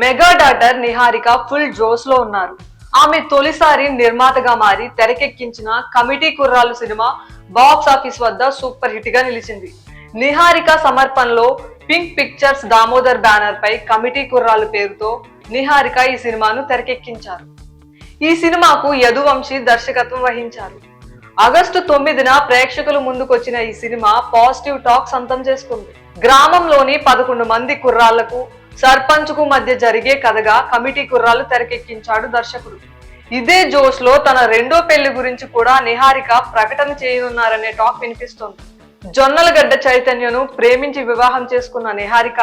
Mega daughter Niharika full జోస్లో ఉన్నారు. ఆమె తొలిసారి నిర్మాతగా మారి తెరకెక్కించిన కమిటీ కుర్రాలు సినిమా బాక్స్ ఆఫీస్ వద్ద సూపర్ హిట్గా నిలిచింది. నిహారిక సమర్పణలో పింక్ పిక్చర్స్ దామోదర్ బ్యానర్ పై కమిటీ కుర్రాలు పేరుతో నిహారిక ఈ సినిమాను తెరకెక్కించారు. ఈ సినిమాకు యదువంశీ దర్శకత్వం వహించారు. ఆగస్టు తొమ్మిదిన ప్రేక్షకుల ముందుకొచ్చిన ఈ సినిమా పాజిటివ్ టాక్ సొంతం చేసుకుంది. గ్రామంలోని పదకొండు మంది కుర్రాళ్ళకు సర్పంచ్కు మధ్య జరిగే కథగా కమిటీ కుర్రాలు తెరకెక్కించాడు దర్శకుడు. ఇదే జోష్లో తన రెండో పెళ్ళి గురించి కూడా నిహారిక ప్రకటన చేయనున్నారనే టాక్ వినిపిస్తోంది. జొన్నలగడ్డ చైతన్యను ప్రేమించి వివాహం చేసుకున్న నిహారిక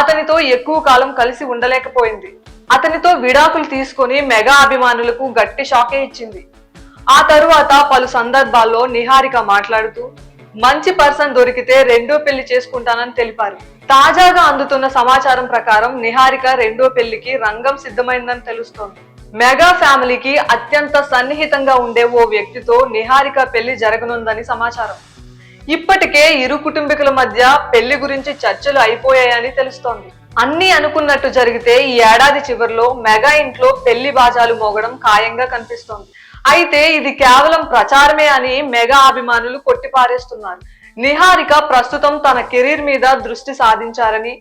అతనితో ఎక్కువ కాలం కలిసి ఉండలేకపోయింది. అతనితో విడాకులు తీసుకొని మెగా అభిమానులకు గట్టి షాకే ఇచ్చింది. ఆ తరువాత పలు సందర్భాల్లో నిహారిక మాట్లాడుతూ మంచి పర్సన్ దొరికితే రెండో పెళ్ళి చేసుకుంటానని తెలిపారు. తాజాగా అందుతున్న సమాచారం ప్రకారం నిహారిక రెండో పెళ్ళికి రంగం సిద్ధమైందని తెలుస్తోంది. మెగా ఫ్యామిలీకి అత్యంత సన్నిహితంగా ఉండే ఓ వ్యక్తితో నిహారిక పెళ్ళి జరగనుందని సమాచారం. ఇప్పటికే ఇరు కుటుంబీకుల మధ్య పెళ్ళి గురించి చర్చలు అయిపోయాయని తెలుస్తోంది. అన్ని అనుకున్నట్టు జరిగితే ఈ ఏడాది చివరిలో మెగా ఇంట్లో పెళ్ళి బాజాలు మోగడం ఖాయంగా కనిపిస్తోంది. అయితే ఇది కేవలం ప్రచారమే అని మెగా అభిమానులు కొట్టిపారేస్తున్నారు. నిహారిక ప్రస్తుతం తన కెరీర్ మీద దృష్టి సాధించారని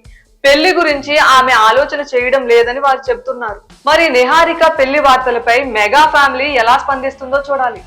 పెళ్ళి గురించి ఆమె ఆలోచన చేయడం లేదని వారు చెబుతున్నారు. మరి నిహారిక పెళ్ళి వార్తలపై మెగా ఫ్యామిలీ ఎలా స్పందిస్తుందో చూడాలి.